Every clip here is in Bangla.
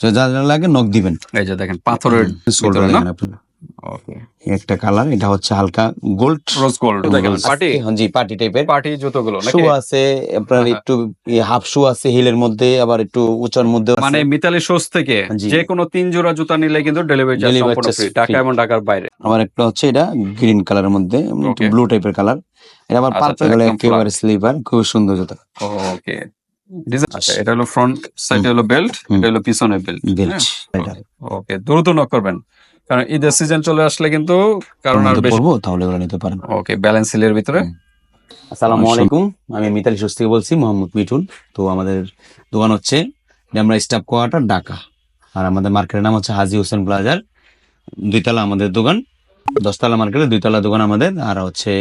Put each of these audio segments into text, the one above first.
তো যা যা লাগে নখ দিবেন। এই যে দেখেন পাথরের সোলটা না? ওকে। একটা কালার এটা হচ্ছে হালকা গোল্ড। Rose gold. দেখেন পার্টি জি পার্টি টাইপের পার্টি জুতোগুলো শু আছে আপনার একটু হাফ শু আছে হিলের মধ্যে আবার একটু উঁচার মধ্যে মানে মিতালি শোস থেকে। যে কোনো তিন জোড়া জুতা নিলে কিন্তু ডেলিভারি চার্জ সম্পূর্ণ ফ্রি ঢাকা এবং ঢাকার বাইরে। আবার একটা হচ্ছে এটা গ্রিন কালারের মধ্যে. ব্লু টাইপের কালার এটা আমার আচ্ছা, পার্পল আচ্ছা, একেবারে স্লিপার খুব সুন্দর জুতা। ওকে এটা হলো ফ্রন্ট সাইডে হলো বেল্ট এটা হলো পিছনে বেল্ট বেল্ট ওকে দ্রুত নক করবেন। কারণ ঈদের সিজন চলে আসলে কিন্তু কারণ আর বেশি তাহলে নিতে পারেন। ওকে ব্যালেন্স সিলের ভিতরে। হুম। আসসালামু আলাইকুম আমি মিতালি সুস্থ থেকে বলছি মোহাম্মদ মিঠুন। তো আমাদের দোকান হচ্ছে আমরা স্টাফ কোয়ার্টার ঢাকা। আর আমাদের মার্কেটের নাম হচ্ছে হাজি হোসেন প্লাজার। দুইতলা আমাদের দোকান দশতলা মার্কেটে দুইতলা দোকান আমাদের। আর হচ্ছে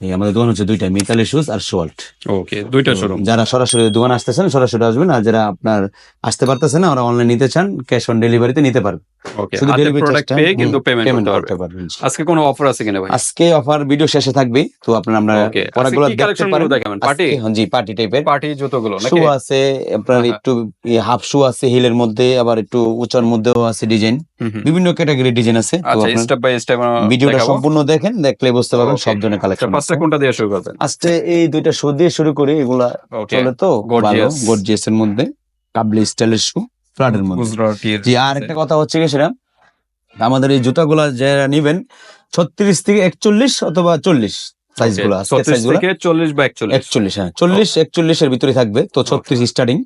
এই আমাদের দোকান হচ্ছে দুইটা মিতালি শুজ আর শোয়াল্ট ওকে দুইটা শোরুম যারা সরাসরি দোকান আসতেছেন সরাসরি আসবেন আর যারা আপনার আসতে পারতেছেন না ওরা অনলাইন নিতে চান ক্যাশ অন ডেলিভারিতে নিতে পারবেন। ওকে শুধু ডেলিভারি পেয়ে কিন্তু পেমেন্ট করতে পারবেন। আজকে কোনো অফার আছে কিনা ভাই? আজকে অফার ভিডিও শেষে থাকবে তো আপনারা আমরা প্রোডাক্টগুলো দেখতে পারেন। দেখাবেন? পার্টি জি পার্টি টাইপের পার্টি জুতোগুলো শু আছে আপনার হ্যাঁ, একটু হাফ শু আছে হিলের মধ্যে আবার একটু উঁচার মধ্যেও আছে ডিজাইন। বিভিন্ন ক্যাটাগরি ডিজাইন আছে তো আচ্ছা স্টেপ বাই স্টেপ ভিডিওটা সম্পূর্ণ দেখেন দেখলে বুঝতে পারবেন সব ধরনের আচ্ছা কালেকশন ফার্স্টে কোনটা দিয়ে শুরু করবেন? আজকে এই দুইটা শু দিয়ে শুরু করি এগুলা চলে তো ভালো গর্জিয়াস এর মধ্যে। কাবলি স্টাইলের শু ফ্ল্যাটের মধ্যে। জি আর একটা কথা হচ্ছে কি সেটা? আমাদের এই জুতাগুলা যারা নিবেন ছত্রিশ থেকে একচল্লিশ অথবা চল্লিশ সাইজগুলো আজকে 36 সাইজগুলো। থেকে 40 বা 41 একচল্লিশ হ্যাঁ চল্লিশ একচল্লিশ এর ভিতরে থাকবে। তো ছত্রিশ স্টার্টিং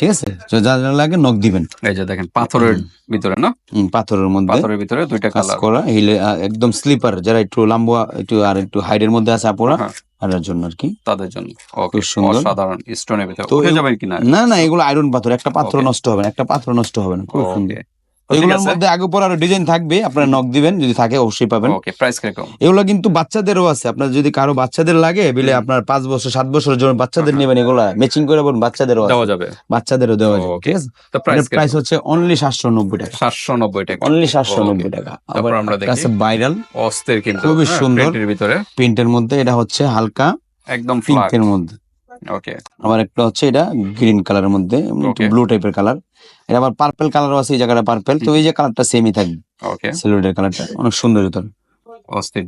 ঠিক আছে? তো যা যা লাগে নখ দিবেন। এই যে দেখেন পাথরের ভিতরে না? পাথরের মধ্যে। পাথরের ভিতরে দুইটা কালার করা হিলে একদম স্লিপার যারা একটু লম্বা একটু আর একটু হাইডের মধ্যে আছে আপুরা আর জন্য আর কি। তাদের জন্য। ওকে সুন্দর। সাধারণ স্টোনের ভিতরে তো যাবেন কিনা? না না এগুলো আয়রন পাথর একটা পাত্র নষ্ট হবে না একটা পাত্র নষ্ট হবে না খুব সুন্দর। এগুলোর মধ্যে আগে পরে আরও ডিজাইন থাকবে আপনারা নখ দিবেন যদি থাকে অবশ্যই পাবেন। ওকে প্রাইস কীরকম? এগুলো কিন্তু বাচ্চাদেরও আছে। আপনার যদি কারও বাচ্চাদের লাগে বিলে আপনার পাঁচ বছর সাত বছরের জন্য বাচ্চাদের নেবেন এগুলা ম্যাচিং করে বলুন বাচ্চাদেরও দেওয়া যাবে। বাচ্চাদেরও দেওয়া যাবে ঠিক আছে? তো প্রাইস প্রাইস হচ্ছে অনলি সাতশো নব্বই টাকা। সাতশো নব্বই টাকা। অনলি সাতশো Okay. নব্বই টাকা। তারপর আবার আমরা দেখি। কাছে ভাইরাল অস্থির কিন্তু খুবই হ্যাঁ, সুন্দর। প্রিন্টের ভিতরে। প্রিন্টের মধ্যে এটা হচ্ছে হালকা একদম পিঙ্কের মধ্যে। ওকে আবার একটা হচ্ছে এটা গ্রিন কালারের মধ্যে. ব্লু টাইপের কালার এটা আবার পার্পল কালারও আছে এই জায়গাটা পার্পল তো এই যে কালারটা সেমই থাকবে। ওকে সিলভারের কালারটা অনেক সুন্দর জুতো অস্থির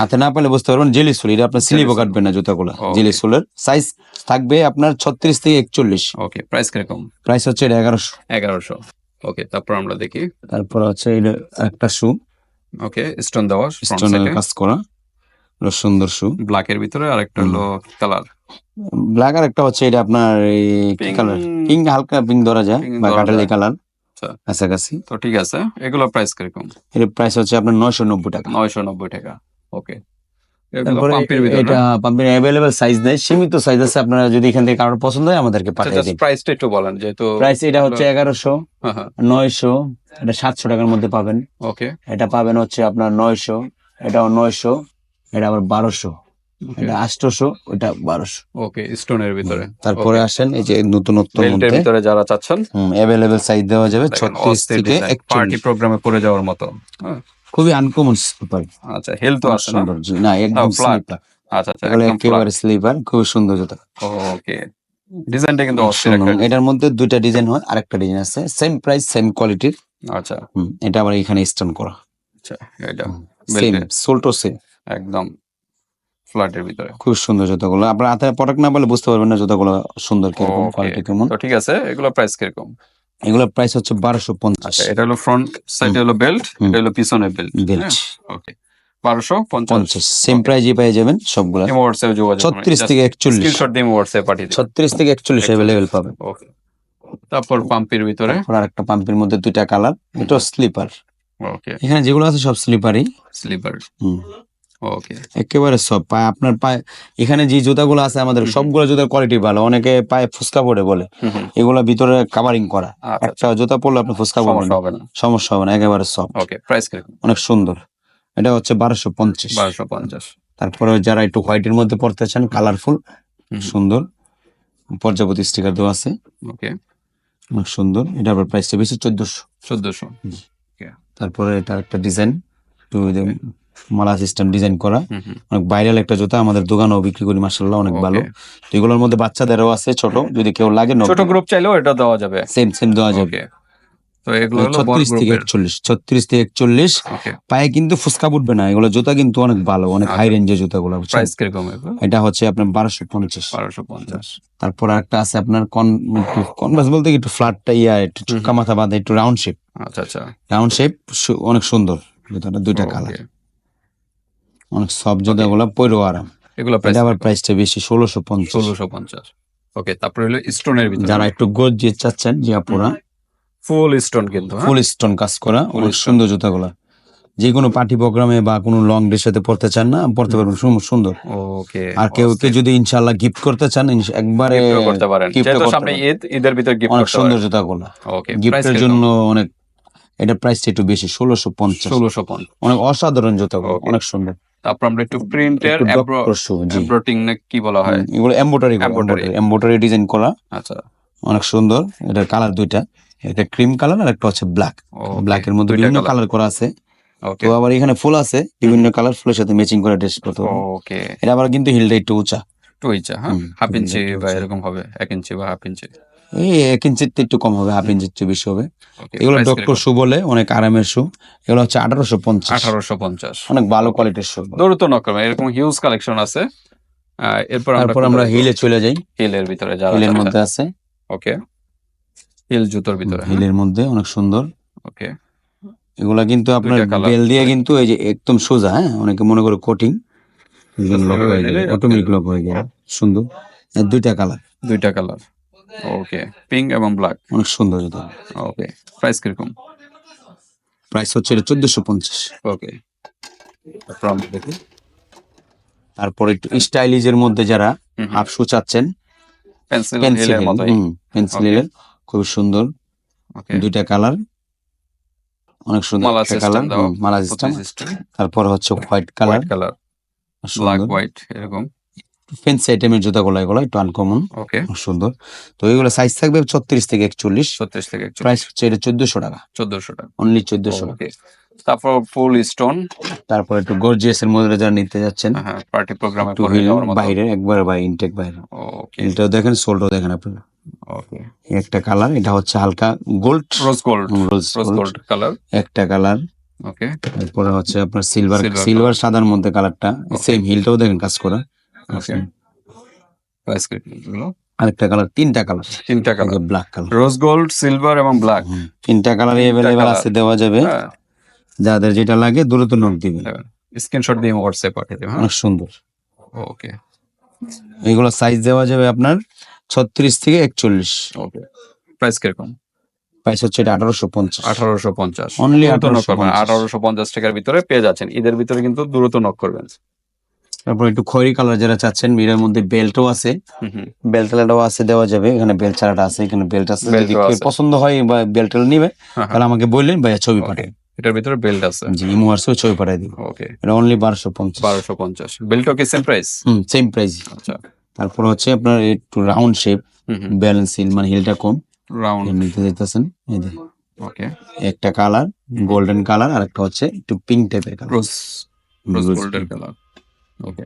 হাতে না পেলে বুঝতে পারবেন জেলি সোল এটা আপনার স্লিপও কাটবে না জুতাগুলো. জেলি সোলের সাইজ থাকবে আপনার ছত্রিশ থেকে একচল্লিশ। ওকে প্রাইস কীরকম? প্রাইস হচ্ছে এটা এগারোশো। এগারোশো। ওকে তারপর আমরা দেখি। তারপর হচ্ছে এটা একটা শু ওকে স্টোন দেওয়া স্টোনের কাজ করা। সুন্দর শু ব্ল্যাক এর ভিতরে আর একটা হলো কালার ব্ল্যাক আর একটা হচ্ছে এটা আপনার এই কালার পিঙ্ক হালকা পিঙ্ক ধরা যায় বা কাটালি কালার আচ্ছা। কাছাকাছি। তো ঠিক আছে এগুলো প্রাইস কীরকম? এর প্রাইস হচ্ছে আপনার নয়শো নব্বই টাকা। নয়শো নব্বই টাকা ওকে এটা পাম্পের অ্যাভেলেবেল সাইজ নেই সীমিত সাইজ আছে আপনারা যদি এখান থেকে কারোর পছন্দ হয় আমাদেরকে পাঠিয়ে দিন। প্রাইসটা একটু বলেন যেহেতু প্রাইস এটা হচ্ছে এগারোশো হ্যাঁ হ্যাঁ। নয়শো এটা সাতশো টাকার মধ্যে পাবেন। ওকে এটা পাবেন হচ্ছে আপনার নয়শো এটাও নয়শো এটা আবার বারোশো। এটা আটশোশো ওটা বারোশো। ওকে স্টোনের ভিতরে। তারপরে আসেন এই যে নতুনত্ব বেল্টের ভিতরে যারা চাচ্ছেন অ্যাভেলেবেল সাইজ দেওয়া যাবে ছত্রিশ থেকে পার্টি প্রোগ্রামে পরে যাওয়ার মতো। হ্যাঁ, খুবই আনকমন স্লিপার আচ্ছা হেলথ তো না? সুন্দর না একদম স্লিপার আচ্ছা আচ্ছা একেবারে স্লিপার খুবই সুন্দর জুতা। ওকে ডিজাইনটা কিন্তু অস্থির এটার মধ্যে দুইটা ডিজাইন হয় আরেকটা ডিজাইন আছে সেম প্রাইস সেম কোয়ালিটির আচ্ছা। এটা আবার এখানে স্টোন করা। আচ্ছা এটা সেম। সোলটো সেম একদম। ফ্ল্যাটের ভিতরে। খুব সুন্দর জুতাগুলো। আপনার হাতে প্রোডাক্ট না বলে বুঝতে পারবেন না জুতাগুলো সুন্দর কীরকম. কোয়ালিটি কেমন। তো ঠিক আছে এগুলো প্রাইস কীরকম? এগুলোর প্রাইস হচ্ছে বারোশো পঞ্চাশ। আচ্ছা এটা হলো ফ্রন্ট সাইডে হলো বেল্ট এটা হলো পিছনে বেল্ট বেল্ট ওকে বারোশো পঞ্চাশ। সেম প্রাইজে পেয়ে যাবেন সবগুলা। হোয়াটসঅ্যাপে যোগাযোগ ছত্রিশ থেকে একচল্লিশ। স্ক্রিনশট দিয়ে হোয়াটসঅ্যাপে পাঠিয়ে ছত্রিশ থেকে একচল্লিশ অ্যাভেলেবেল পাবেন। ওকে তারপর পাম্পের ভিতরে। তারপর আরেকটা পাম্পের মধ্যে দুইটা কালার এটা স্লিপার ওকে এখানে যেগুলো আছে সব স্লিপারই স্লিপার ওকে। একেবারে সব। পায়ে আপনার পায়ে এখানে যে জুতাগুলো আছে আমাদের সবগুলো জুতার কোয়ালিটি ভালো। অনেকে পায়ে ফুসকা পড়ে বলে। এগুলো ভিতরে কাভারিং করা। আচ্ছা একটা জুতা পরলে আপনি ফুসকা হবে না। সমস্যা হবে না একেবারে সব ওকে প্রাইস অনেক সুন্দর। এটা হচ্ছে বারোশো পঞ্চাশ। বারোশো পঞ্চাশ। তারপরে যারা একটু হোয়াইটের মধ্যে পড়তে চান কালারফুল সুন্দর। পর্যাপতি স্টিকার দেওয়া আছে। ওকে। অনেক সুন্দর। এটা আবার প্রাইসটা বেশি চোদ্দশো। চোদ্দশো। তারপরে এটা একটা ডিজাইন মালা সিস্টেম ডিজাইন করা। অনেক ভাইরাল একটা জুতা আমাদের দোকানেও বিক্রি করি মাসাল্লাহ অনেক ভালো। তো এগুলোর মধ্যে বাচ্চাদেরও আছে ছোট যদি কেউ লাগে ছোট গ্রুপ চাইলেও এটা দেওয়া যাবে। সেম সেম দেওয়া যাবে। তো এগুলো ছত্রিশ থেকে একচল্লিশ ছত্রিশ থেকে একচল্লিশ। পায়ে কিন্তু ফুসকা উঠবে না এগুলো জুতা কিন্তু অনেক ভালো অনেক হাই। রেঞ্জের জুতাগুলো? প্রাইস কীরকম এটা হচ্ছে আপনার বারোশো পঞ্চাশ। বারোশো পঞ্চাশ। তারপর একটা আছে আপনার কন কনভার্স বলতে একটু ফ্ল্যাটটা ইয়া একটু চুক্কা মাথা বাঁধা একটু রাউন্ড শেপ আচ্ছা আচ্ছা। রাউন্ড শেপ অনেক সুন্দর জুতাটা দুইটা কালার. অনেক সব জুতাগুলো পরো আরাম। এগুলো প্রাইস আবার প্রাইসটা বেশি ষোলোশো পঞ্চাশ। ষোলোশো পঞ্চাশ। ওকে তারপরে হলো স্টোনের ভিতরে। যারা একটু গোজ যে চাচ্ছেন যে আপুরা ফুল স্টোন কিন্তু হ্যাঁ? ফুল স্টোন কাজ করা অনেক। সুন্দর জুতাগুলো। যে কোনো পার্টি প্রোগ্রামে বা কোনো লং ড্রেস সাথে পড়তে চান না পড়তে পারবেন সুন্দর। ওকে আর কেউ কেউ যদি ইনশাল্লাহ গিফট করতে চান একবারে করতে পারেন। যেহেতু সামনে ঈদ ঈদের ভিতরে গিফট অনেক সুন্দর জুতাগুলো। ওকে গিফটের জন্য অনেক এটা প্রাইসটা একটু বেশি ষোলোশো পঞ্চাশ। ষোলোশো পঞ্চাশ। অনেক অসাধারণ জুতাগুলো অনেক সুন্দর। তারপর আমরা একটু প্রিন্টের একটু না কি বলা হয়? এগুলো Embroidery। এম্বোটারি ডিজাইন করা। আচ্ছা। অনেক সুন্দর এটার কালার দুইটা একটা ক্রিম কালার আর একটা হচ্ছে ব্ল্যাক ব্ল্যাক এর মধ্যে বিভিন্ন কালার করা আছে। তো আবার এখানে ফুল আছে বিভিন্ন কালার ফুলের সাথে ম্যাচিং করে ড্রেস করতে ওকে এটা আবার কিন্তু হিলটা একটু উঁচা। টু ইঞ্চি হ্যাঁ? হাফ ইঞ্চি বা এরকম হবে এক ইঞ্চি বা হাফ ইঞ্চি ইঞ্চির একটু কম হবে হাফ ইঞ্চির চেয়ে বেশি হবে। এগুলো ডক্টর শু বলে অনেক আরামের শু এগুলো হচ্ছে আঠারোশো পঞ্চাশ। আঠারোশো পঞ্চাশ। অনেক ভালো কোয়ালিটির শু দ্রুত নক এরকম হিউজ কালেকশন আছে। এরপর তারপর আমরা হিলে চলে যাই। হিলের ভিতরে যারা হিলের মধ্যে আছে। ওকে হিল জুতোর ভিতরে হ্যাঁ? হিলের মধ্যে অনেক সুন্দর। ওকে এগুলা কিন্তু আপনার। বেল দিয়ে কিন্তু এই যে একদম সোজা হ্যাঁ? অনেকে মনে করে কোটিং লক হয়ে যায় অটোমেটিক লক হয়ে যায় সুন্দর। দুইটা কালার দুইটা কালার ওকে পিঙ্ক এবং ব্ল্যাক অনেক সুন্দর জুতো। ওকে প্রাইস কীরকম? প্রাইস হচ্ছে চোদ্দশো পঞ্চাশ। ওকে তারপর দেখি তারপর একটু স্টাইলিজের মধ্যে যারা। হাফ শু চাচ্ছেন পেন্সিল পেন্সিল হিলের মতোই। Pencil Okay. খুব সুন্দর। দুইটা কালার। অনেক সুন্দর একটা কালার মালা সিস্টেম তারপর হচ্ছে white colour colour black white এরকম। ফেন্সি আইটেমের জুতাগুলো এগুলো একটু আনকমন ওকে সুন্দর। তো এগুলো সাইজ থাকবে ছত্রিশ থেকে একচল্লিশ। ছত্রিশ থেকে প্রাইস হচ্ছে এটা চোদ্দশো টাকা। চোদ্দশো টাকা। অনলি চোদ্দশো টাকা। তারপর ফুল স্টোন তারপর একটু গর্জিয়াস এর মধ্যে যারা নিতে যাচ্ছেন হ্যাঁ পার্টি প্রোগ্রামে একটু বাইরে একবারে বাই ইনটেক বাইরে। ওকে হিলটাও দেখেন সোলটাও দেখেন আপনারা। ওকে একটা কালার এটা হচ্ছে হালকা gold rose gold rose gold colour একটা কালার ওকে তারপরে হচ্ছে আপনার সিলভার সিলভার সাদার মধ্যে কালারটা সেম হিলটাও দেখেন কাজ করা। প্রাইসগুলো আরেকটা কালার তিনটা কালার তিনটা colour black colour rose gold silver এবং ব্ল্যাক তিনটা আছে দেওয়া যাবে। হ্যাঁ। যাদের যেটা লাগে দ্রুত নোট দিবেন। স্ক্রিনশট দিয়ে হোয়াটসঅ্যাপ পাঠিয়ে দেবেন হ্যাঁ। অনেক সুন্দর। ওকে এগুলো সাইজ দেওয়া যাবে আপনার ছত্রিশ থেকে একচল্লিশ। ওকে প্রাইস কীরকম? প্রাইস হচ্ছে এটা আঠারোশো পঞ্চাশ। আঠারোশো পঞ্চাশ। নক 1850 আঠারোশো পঞ্চাশ। টাকার ভিতরে পেয়ে যাচ্ছেন। ঈদের ভিতরে কিন্তু দ্রুত নক করবেন। তারপর একটু খয়েরি কালার যারা চাচ্ছেন এর মধ্যে বেল্টও আছে। বেল্টালাটাও আছে দেওয়া যাবে। এখানে বেল্ট ছাড়াটা আছে এখানে বেল্ট আছে। যদি। পছন্দ হয় বা বেল্টটা নিবে হ্যাঁ, তাহলে আমাকে বললেন ভাইয়া ছবি পাঠাই এটার ভিতরে বেল্ট আছে। জি ইমো হোয়াটসঅ্যাপে ছবি পাঠাই দিব ওকে এটা অনলি বারোশো পঞ্চাশ। বারোশো পঞ্চাশ। বেল্টও কি same price hmm same price আচ্ছা। তারপর হচ্ছে আপনার একটু রাউন্ড শেপ ব্যালেন্স হিল মানে হিলটা কম। রাউন্ড এমনিতে যেতেছেন এই যে। ওকে একটা কালার গোল্ডেন কালার আর একটা হচ্ছে একটু পিঙ্ক টাইপের colour rose rose golden colour okay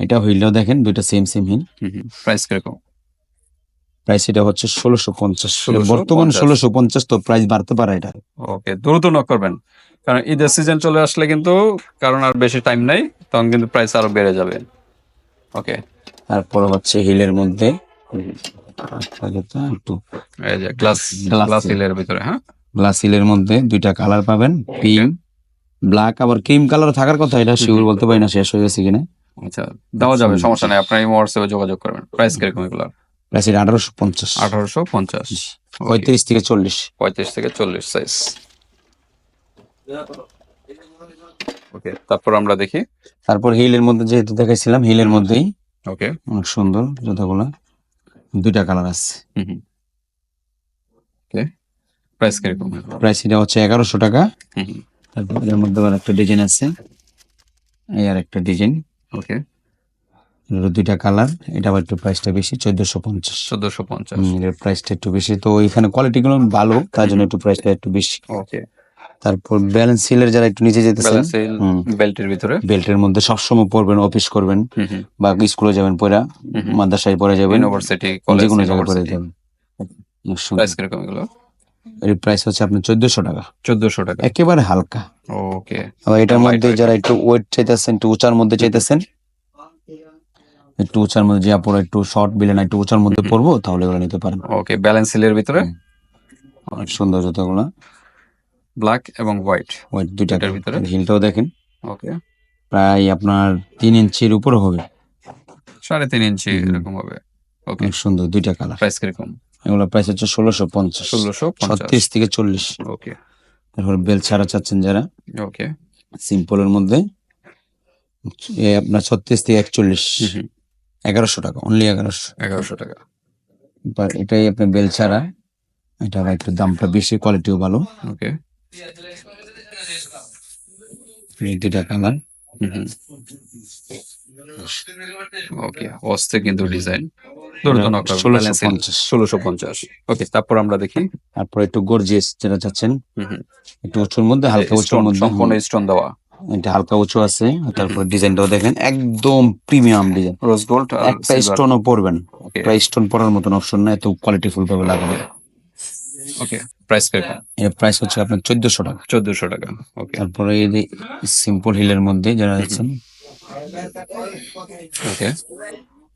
এটা হিলটাও দেখেন দুইটা সেম সেম হিল। প্রাইস কীরকম? প্রাইস এটা হচ্ছে ষোলোশো পঞ্চাশ। 1650 বর্তমান ষোলোশো পঞ্চাশ তো প্রাইস বাড়তে পারে এটা। ওকে দ্রুত নক করবেন। কারণ ঈদের সিজন চলে আসলে কিন্তু কারণ আর বেশি টাইম নাই তখন কিন্তু প্রাইস আরও বেড়ে যাবে। ওকে তারপর হচ্ছে হিলের মধ্যে গ্লাস গ্লাস হিলের ভিতরে হ্যাঁ? গ্লাস হিলের মধ্যে দুইটা কালার পাবেন পিঙ্ক ব্ল্যাক আবার ক্রিম কালার থাকার কথা এটা শিওর বলতে পারি না শেষ হয়ে গেছে কিনা। আচ্ছা দেওয়া যাবে সমস্যা নাই আপনার এই হোয়াটসঅ্যাপে যোগাযোগ করবেন। প্রাইস কীরকম এগুলো প্রাইস এটা আঠারোশো পঞ্চাশ। আঠারোশো পঞ্চাশ। পঁয়ত্রিশ থেকে চল্লিশ। পঁয়ত্রিশ থেকে চল্লিশ সাইজ ওকে তারপর আমরা দেখি। তারপর হিলের মধ্যে যেহেতু দেখাইছিলাম হিলের মধ্যেই। ওকে অনেক সুন্দর জুতাগুলা। দুইটা কালার আছে। হুম হুম। ওকে প্রাইস কীরকম? প্রাইস এটা হচ্ছে এগারোশো টাকা। হুম হুম। তারপর মধ্যে আবার একটা ডিজাইন আছে। এই আর একটা ডিজাইন ওকে দুইটা কালার এটা আবার একটু প্রাইসটা বেশি চোদ্দশো পঞ্চাশ। চোদ্দশো পঞ্চাশ। এর প্রাইসটা একটু বেশি। তো এখানে কোয়ালিটি গুলো ভালো তার জন্য একটু প্রাইসটা একটু বেশি। ওকে তারপর ব্যালেন্স সিলের যারা একটু নিচে ব্যালেন্সিল বেল্টের ভিতরে? বেল্টের মধ্যে সবসময় পরবেন অফিস করবেন বা স্কুলে যাবেন পড়া মাদ্রাসায় পড়ে যাবেন ইউনিভার্সিটি যে কলেজ কোনো জায়গায় পড়ে যাবেন। এর প্রাইস হচ্ছে আপনার চোদ্দশো টাকা। চোদ্দশো টাকা। একেবারে হালকা। ওকে। এটার মধ্যে যারা একটু ওয়েট চাইতেছেন একটু উঁচার মধ্যে চাইতেছেন একটু উঁচার মধ্যে যে আপনারা একটু শর্ট বিলে না একটু উঁচার মধ্যে পড়ব তাহলে এগুলো নিতে পারেন। ওকে ব্যালেন্স হিলের ভিতরে? অনেক সুন্দর জুতোগুলো। ব্ল্যাক এবং হোয়াইট ওয়েট দুইটা ভিতরে? হিলটাও দেখেন। ওকে। প্রায় আপনার তিন ইঞ্চির উপরে হবে। সাড়ে তিন ইঞ্চি এরকম হবে। ওকে। সুন্দর দুইটা কালার প্রাইস কীরকম? এগুলো প্রাইস হচ্ছে ষোলোশো পঞ্চাশ। ষোলোশো ছত্রিশ থেকে চল্লিশ। ওকে তারপর বেল ছাড়া চাচ্ছেন যারা। ওকে সিম্পলের মধ্যে এ আপনার ছত্রিশ থেকে একচল্লিশ। এগারোশো টাকা অনলি এগারোশো। এগারোশো টাকা। এবার এটাই আপনার বেল ছাড়া এটা আবার একটু দামটা বেশি কোয়ালিটিও ভালো। ওকে দুইটা কালার ওকে অস্তে কিন্তু ডিজাইন। ষোলোশো পঞ্চাশ। ষোলোশো পঞ্চাশ। ওকে তারপর আমরা দেখি। তারপর একটু গর্জিয়াস যেটা চাচ্ছেন। একটু উঁচুর মধ্যে হালকা উঁচুর Stone, মধ্যে সম্পূর্ণ স্টোন দেওয়া। এটা হালকা উঁচু আছে তারপর ডিজাইনটাও দেখেন একদম প্রিমিয়াম ডিজাইন রোজ গোল্ড একটা স্টোনও পড়বেন প্রায় স্টোন পড়ার মতন অপশন না এত কোয়ালিটিফুল ভাবে লাগাবে ওকে প্রাইস কীরকম এর প্রাইস হচ্ছে আপনার চোদ্দশো টাকা। চোদ্দশো টাকা ওকে তারপরে এই যে সিম্পল হিলের মধ্যে যারা আছেন। ওকে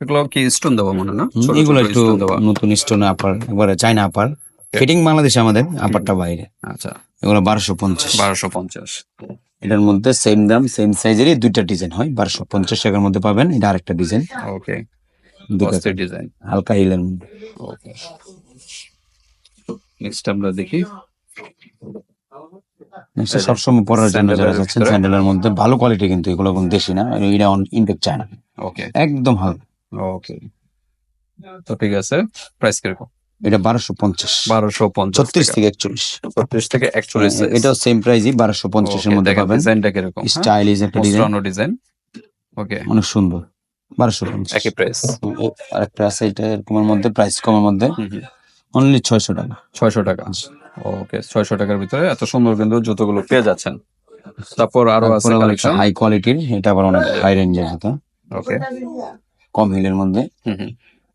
এগুলো কি স্টোন দেওয়া মনে না? এগুলো একটু নতুন স্টোন আপার একবারে চাইনা আপার ফিটিং বাংলাদেশে আমাদের আপারটা বাইরে। আচ্ছা। এগুলো বারোশো পঞ্চাশ। বারোশো পঞ্চাশ। এটার মধ্যে সেম দাম সেম সাইজেরই দুইটা ডিজাইন হয়। বারোশো পঞ্চাশ টাকার মধ্যে পাবেন এটা আরেকটা ডিজাইন ওকে দুটো ডিজাইন হালকা হিলের মধ্যে। ওকে নেক্সট আমরা দেখি। Next সবসময় পরার জন্য যারা যাচ্ছেন স্যান্ডেলের মধ্যে ভালো কোয়ালিটি কিন্তু এগুলো কোনো দেশি না এটা ইনটেক চায়না ওকে একদম হালকা। ওকে তো ঠিক আছে প্রাইস কীরকম? এটা বারোশো পঞ্চাশ। বারোশো পঞ্চাশ ছত্রিশ থেকে একচল্লিশ। ছত্রিশ থেকে একচল্লিশ এটাও সেম প্রাইসই বারোশো পঞ্চাশের মধ্যে পাবেন। ডিজাইনটা কীরকম স্টাইলিশ একটা ডিজাইন ডিজাইন ওকে অনেক সুন্দর বারোশো পঞ্চাশ। একই প্রাইস আরেকটা আছে এটা এরকমের মধ্যে প্রাইস কমের মধ্যে। অনলি ছয়শো টাকা। ছয়শো টাকা। ওকে ছয়শো টাকার ভিতরে এত সুন্দর কিন্তু জুতোগুলো পেয়ে যাচ্ছেন। তারপর আরও আছে কালেকশন হাই কোয়ালিটির এটা আবার অনেক হাই রেঞ্জের জুতো। ওকে কম হিলের মধ্যে।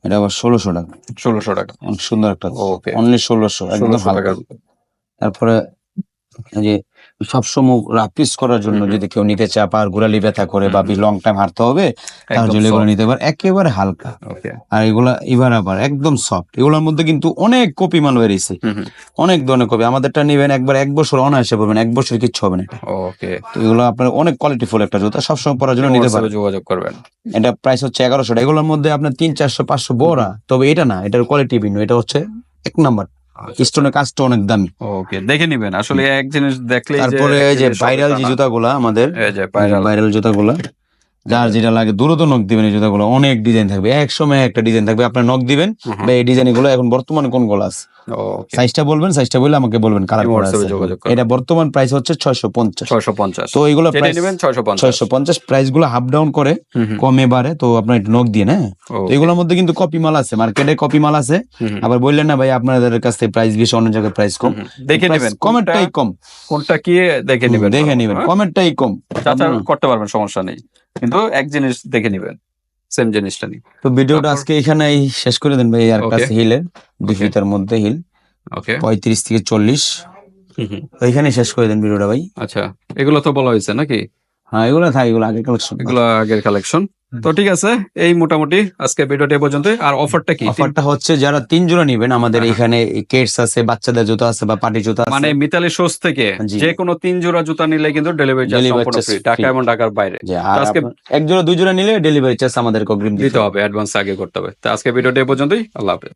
এটা আবার ষোলোশো টাকা। ষোলোশো টাকা। অনেক সুন্দর একটা ওকে অনলি ষোলোশো একদম টাকার তারপরে যে সবসময় রাপিস করার জন্য। যদি কেউ নিতে চায় পার গোড়ালি ব্যথা করে বা লং টাইম হাঁটতে হবে তার জন্য এগুলো নিতে পারে। একেবারে হালকা। আর এগুলা এবার আবার একদম সফট এগুলোর মধ্যে কিন্তু অনেক কপি মাল বেরিয়েছে অনেক ধরনের কপি। আমাদেরটা নেবেন একবার এক বছর অনায়াসে পাবেন এক বছর কিচ্ছু হবে না। ওকে তো এগুলো আপনার অনেক কোয়ালিটি ফুল একটা জুতা সবসময় পরার জন্য নিতে পারেন। যোগাযোগ করবেন। এটা প্রাইস হচ্ছে এগারোশো এগুলোর মধ্যে আপনার তিন চারশো পাঁচশো বড়া। তবে এটা না এটার কোয়ালিটি ভিন্ন। এটা হচ্ছে এক নাম্বার স্টোনের কাজটা অনেক দামি। ওকে দেখে নিবেন। আসলে এক জিনিস দেখলে তারপরে এই যে ভাইরাল যে জুতাগুলা আমাদের ভাইরাল জুতাগুলা যার যেটা লাগে দ্রুত নখ দিবেন এই জুতাগুলো অনেক ডিজাইন থাকবে। এক সময় একটা ডিজাইন থাকবে আপনার নখ দিবেন বা এই ডিজাইনগুলো এখন বর্তমানে কোনগুলো আছে সাইজটা বলবেন সাইজটা বললে আমাকে বলবেন কালার এই আছে। এটা বর্তমান প্রাইস হচ্ছে ছয়শো পঞ্চাশ। ছয়শো পঞ্চাশ। তো এইগুলো প্রাইস নেবেন ছয়শো পঞ্চাশ। ছয়শো পঞ্চাশ প্রাইসগুলো হাফ ডাউন করে। কমে বাড়ে তো আপনার একটু নখ দিয়ে না তো এগুলোর মধ্যে কিন্তু কপি মাল আছে মার্কেটে কপি মাল আছে। আবার বললেন না ভাই আপনাদের কাছ থেকে প্রাইস বেশি অন্য জায়গায় প্রাইস কম। দেখে নেবেন কমেরটাই কম। কোনটা কি দেখে নেবেন। দেখে নেবেন হ্যাঁ? কমেরটাই কম। করতে পারবেন সমস্যা নেই। কিন্তু এক জিনিস দেখে নেবেন সেম জিনিসটা নিয়ে। তো ভিডিওটা আজকে এখানেই শেষ করে দেন ভাই আর কাছে হিলের দুই ফিটার মধ্যে হিল ওকে পঁয়ত্রিশ থেকে চল্লিশ। তো এখানে শেষ করে দেন ভিডিওটা ভাই। আচ্ছা এগুলো তো বলা হয়েছে নাকি? হ্যাঁ এগুলো থাক এগুলো আগে কালেকশন এগুলো আগের কালেকশন তো ঠিক আছে এই মোটামুটি আজকে ভিডিওটা পর্যন্ত আর অফারটা কি? অফারটা হচ্ছে যারা তিন জোড়া নিবেন আমাদের হ্যাঁ। এখানে কেটস আছে বাচ্চাদের জুতো আছে বা পাটি জুতো আছে। মানে মিতালি শোস থেকে। যে কোনো তিন জোড়া জুতা নিলে কিন্তু ডেলিভারি চার্জ সম্পূর্ণ ফ্রি ঢাকা এবং ঢাকার বাইরে। আজকে- এক জোড়া দুই জোড়া নিলে ডেলিভারি চার্জ আমাদেরকে অগ্রিম দিতে হবে অ্যাডভান্স আগে করতে হবে। তো আজকে ভিডিওটা এ পর্যন্তই আল্লাহ হাফেজ।